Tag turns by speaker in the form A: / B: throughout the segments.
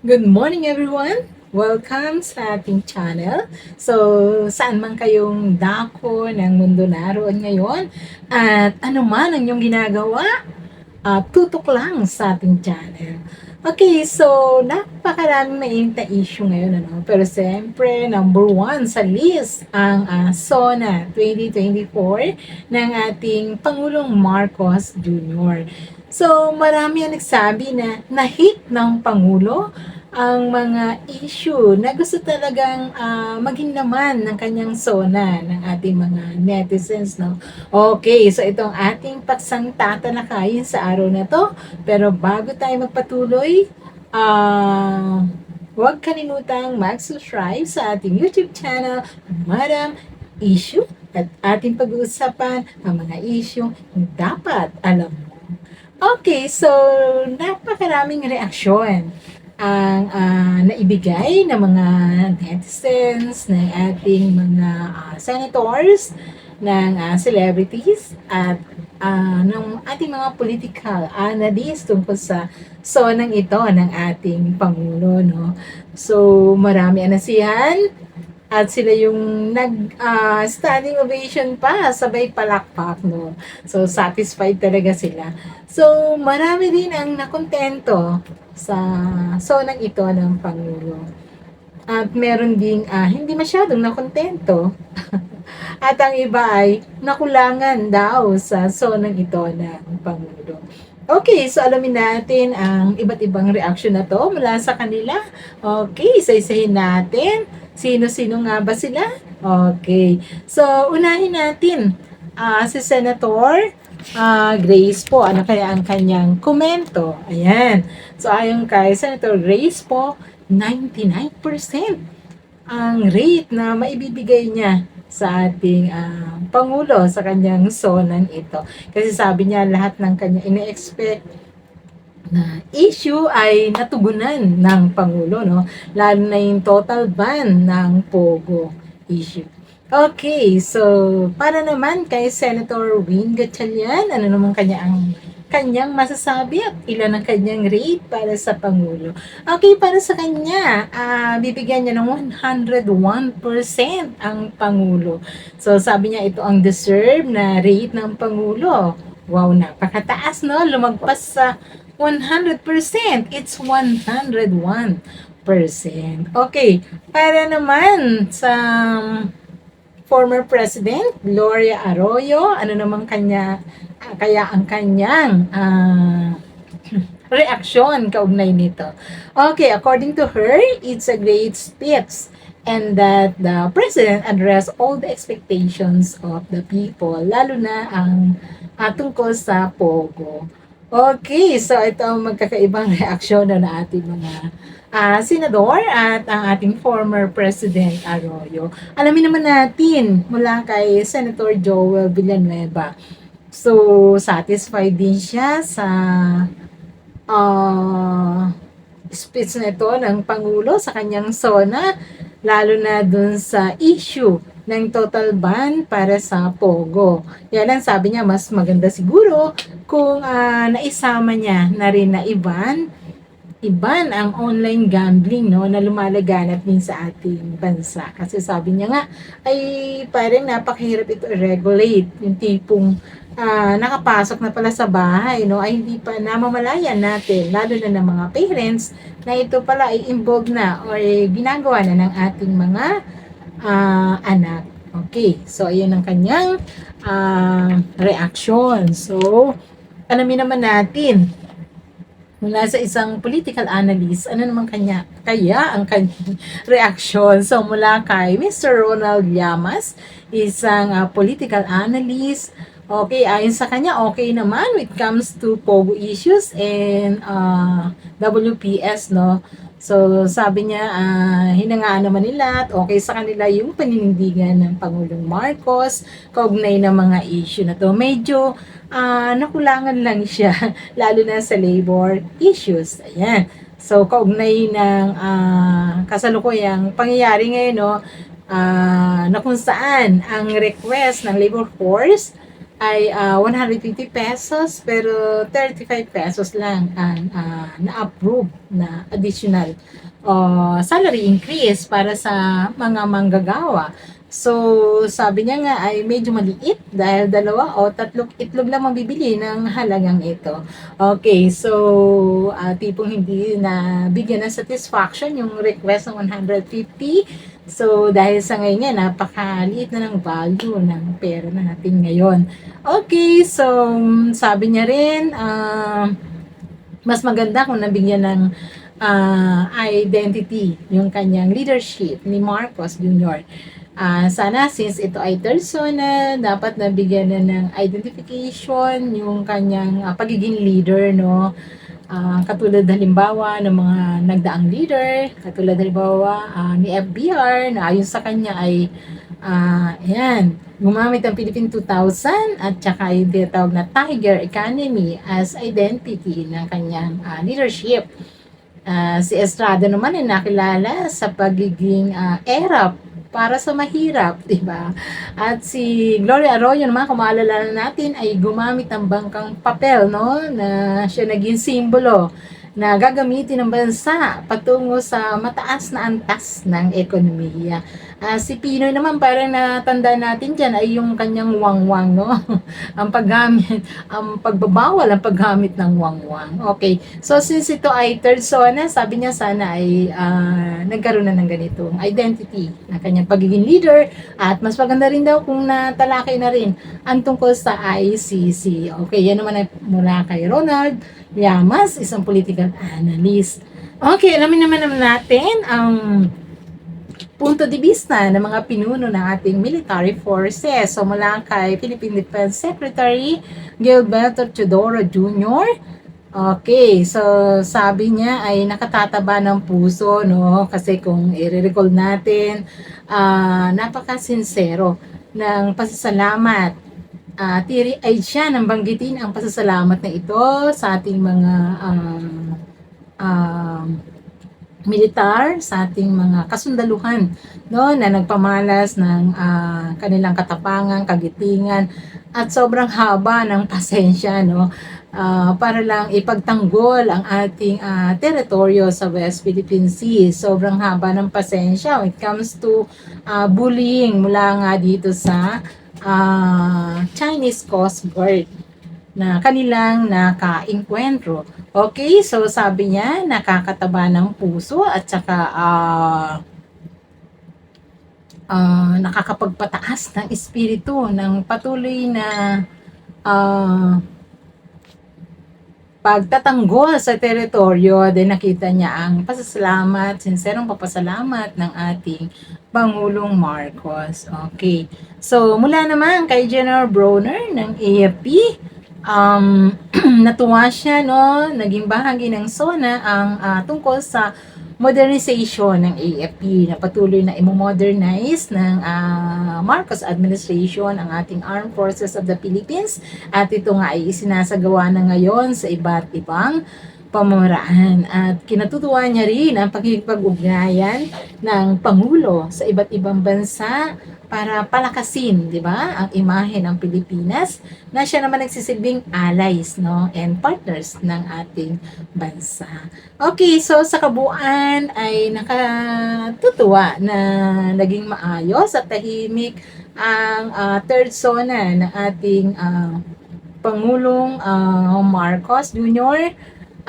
A: Good morning everyone! Welcome sa ating channel. So, saan man kayong dako ng mundo naroon ngayon at ano man ang inyong ginagawa, ah, tutok lang sa ating channel. Okay, so napakaraming mainit na issue ngayon, ano? Pero siyempre, number one sa list ang ah, SONA 2024 ng ating Pangulong Marcos Jr. So, marami ang nagsabi na na-hit ng Pangulo ang mga issue na gusto talagang ah, maging naman ng kanyang sona ng ating mga netizens, no? Okay, so itong ating paksang tatalakayin sa araw na to. Pero bago tayo magpatuloy, ah, huwag kalimutang mag-subscribe sa ating YouTube channel, Madam Issue, at ating pag-uusapan ang mga issue dapat alam. Okay, so napakaraming reaksyon ang ah, naibigay ng mga netizens, ng ating mga ah, senators, ng ah, celebrities, at ah, ng ating mga political analysts tungkol sa sonang ito ng ating Pangulo. No? So, marami ang nasihan at sila yung nag ah, standing ovation pa sabay palakpak no? So satisfied talaga sila. So marami din ang nakontento sa sonang ito ng Pangulo. At meron ding ah, hindi masyadong nakontento. At ang iba ay nakulangan daw sa sonang ito ng Pangulo. Okay, so alamin natin ang iba't ibang reaction na to mula sa kanila. Okay, isa-isahin natin. Sino-sino nga ba sila? Okay. So, unahin natin ah, si Senator ah, Grace po. Ano kaya ang kanyang komento? Ayan. So, ayon kay Senator Grace po, 99% ang rate na maibibigay niya sa ating ah, Pangulo sa kanyang sonan ito. Kasi sabi niya lahat ng kanya ine-expect na issue ay natugunan ng Pangulo, no? Lalo na yung total ban ng POGO issue. Okay, so para naman kay Senator Win Gatchalian, ano naman kanya ang kanyang masasabi at ilan ang kanyang rate para sa Pangulo. Okay, para sa kanya, ah, bibigyan niya ng 101% ang Pangulo. So, sabi niya ito ang deserve na rate ng Pangulo. Wow, napakataas, no? Lumagpas sa 100%. It's 101%. Okay, para naman sa former President Gloria Arroyo, ano naman kanya, ah, kaya ang kanyang ah, reaksyon kaugnay nito. Okay, according to her, it's a great speech and that the President addressed all the expectations of the people, lalo na ang uh, tungkol sa Pogo. Okay, so ito ang magkakaibang reaksyon na ng ating mga ah, senador at ang ating former President Arroyo. Alamin naman natin mula kay Senator Joel Villanueva. So, satisfied din siya sa ah, speech na ito ng Pangulo sa kanyang SONA, lalo na dun sa issue ng total ban para sa Pogo. Yan ang sabi niya, mas maganda siguro kung ah, naisama niya na rin na iban iban ang online gambling no na lumalaganap din sa ating bansa kasi sabi niya nga ay parang napakahirap ito i-regulate yung tipong ah, nakapasok na pala sa bahay no ay hindi pa namamalayan natin lalo na ng mga parents na ito pala ay involved na or ginagawa na ng ating mga ah, anak okay so ayun ang kanyang ah, reaction so alamin naman natin mula sa isang political analyst, ano naman kanya, kaya ang kanyang reaction. So, mula kay Mr. Ronald Llamas, isang ah, political analyst, okay, ayon sa kanya, okay naman when it comes to POGO issues and ah, WPS, no? So, sabi niya, ah, hinangaan naman nila at okay sa kanila yung paninindigan ng Pangulong Marcos kaugnay ng mga issue na to. Medyo ah, nakulangan lang siya, lalo na sa labor issues. Ayan. So, kaugnay ng ah, kasalukuyang pangyayari ngayon, no, ah, na kung saan ang request ng labor force ay ah, 150 pesos pero 35 pesos lang ang ah, na-approve na additional uh, salary increase para sa mga manggagawa. So, sabi niya nga ay medyo maliit dahil dalawa o tatlong itlog lang mabibili ng halagang ito. Okay, so uh, tipong hindi na bigyan ng satisfaction yung request ng 150. So, dahil sa ngayon nga, napakaliit na ng value ng pera natin ngayon. Okay, so sabi niya rin, uh, mas maganda kung nabigyan ng uh, identity yung kanyang leadership ni Marcos Jr. Uh, sana since ito ay persona, dapat nabigyan na ng identification yung kanyang uh, pagiging leader, no? Uh, katulad halimbawa ng mga nagdaang leader, katulad halimbawa uh, ni FBR na ayon sa kanya ay uh, ayan, gumamit ang Philippine 2000 at saka yung tinatawag na Tiger Economy as identity ng kanyang uh, leadership. Uh, si Estrada naman ay nakilala sa pagiging uh, erap para sa mahirap, di ba? At si Gloria Arroyo naman, kung maalala natin, ay gumamit ng bangkang papel, no? Na siya naging simbolo na gagamitin ng bansa patungo sa mataas na antas ng ekonomiya. Uh, si Pinoy naman parang natanda natin dyan ay yung kanyang wangwang, no? ang paggamit, ang pagbabawal ang paggamit ng wangwang. Okay. So since ito ay third zona, sabi niya sana ay uh, nagkaroon na ng ganitong identity na kanyang pagiging leader at mas maganda rin daw kung natalakay na rin ang tungkol sa ICC. Okay, yan naman ay mula kay Ronald Llamas, isang political analyst. Okay, alamin naman naman natin ang um, punto de vista ng mga pinuno ng ating military forces. So mula kay Philippine Defense Secretary Gilberto Teodoro Jr. Okay, so sabi niya ay nakatataba ng puso, no? Kasi kung i-recall natin, uh, napaka-sincero ng pasasalamat. Uh, tiri ay siya nang banggitin ang pasasalamat na ito sa ating mga um, um, militar sa ating mga kasundaluhan no na nagpamalas ng uh, kanilang katapangan, kagitingan at sobrang haba ng pasensya no uh, para lang ipagtanggol ang ating uh, teritoryo sa West Philippine Sea. Sobrang haba ng pasensya when it comes to uh, bullying mula nga dito sa uh, Chinese Coast Guard na kanilang nakainkwentro. Okay, so sabi niya, nakakataba ng puso at saka uh, uh, nakakapagpataas ng espiritu ng patuloy na uh, pagtatanggol sa teritoryo, din nakita niya ang pasasalamat, sinserong papasalamat ng ating Pangulong Marcos. Okay. So, mula naman kay General Broner ng AFP, um, natuwa siya, no? Naging bahagi ng SONA ang uh, tungkol sa modernization ng AFP na patuloy na imo-modernize ng uh, Marcos administration ang ating Armed Forces of the Philippines. At ito nga ay isinasagawa na ngayon sa iba't ibang pamamaraan at kinatutuwa niya rin ang pagkikipag-ugnayan ng Pangulo sa iba't ibang bansa para palakasin, di ba, ang imahe ng Pilipinas na siya naman nagsisilbing allies, no, and partners ng ating bansa. Okay, so sa kabuuan ay nakatutuwa na naging maayos at tahimik ang uh, third zona ng ating uh, Pangulong uh, Marcos Jr.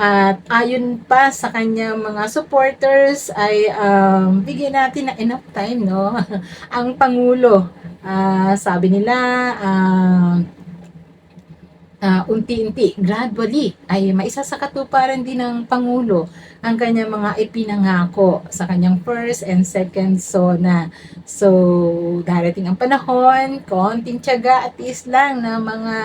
A: At ayon pa sa kanyang mga supporters ay um, bigyan natin na enough time no ang pangulo. Uh, sabi nila uh, uh, unti-unti, gradually, ay maisa sa katuparan din ng Pangulo ang kanyang mga ipinangako sa kanyang first and second zona. So, darating ang panahon, konting tiyaga at is lang na mga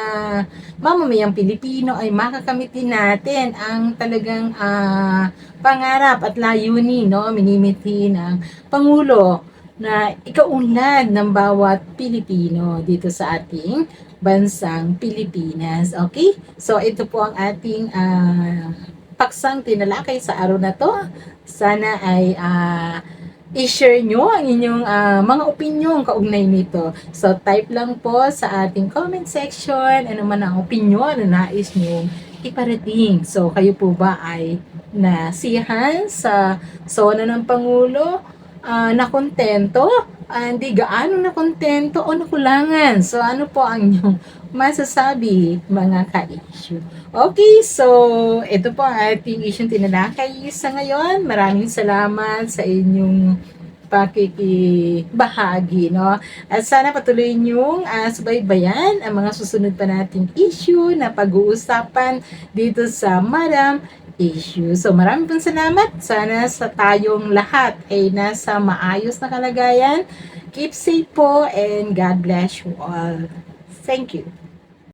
A: mamamayang Pilipino ay makakamit din natin ang talagang uh, pangarap at layunin, no, minimiti ng Pangulo na ikaunlad ng bawat Pilipino dito sa ating bansang Pilipinas. Okay? So, ito po ang ating uh, paksang tinalakay sa araw na to. Sana ay uh, i-share nyo ang inyong ah, mga opinion kaugnay nito. So, type lang po sa ating comment section ano man ang opinion na nais nyo iparating. So, kayo po ba ay nasihan sa sona ng Pangulo? Ah, nakontento? Ah, Hindi gaano nakontento o nakulangan? So, ano po ang inyong masasabi, mga ka-issue? Okay, so ito po ang ating issue tinalakay sa ngayon. Maraming salamat sa inyong pakikibahagi, no? At sana patuloy niyong uh, subaybayan ang mga susunod pa nating issue na pag-uusapan dito sa Madam Issue. So maraming pong salamat. Sana sa tayong lahat ay nasa maayos na kalagayan. Keep safe po and God bless you all. Thank you.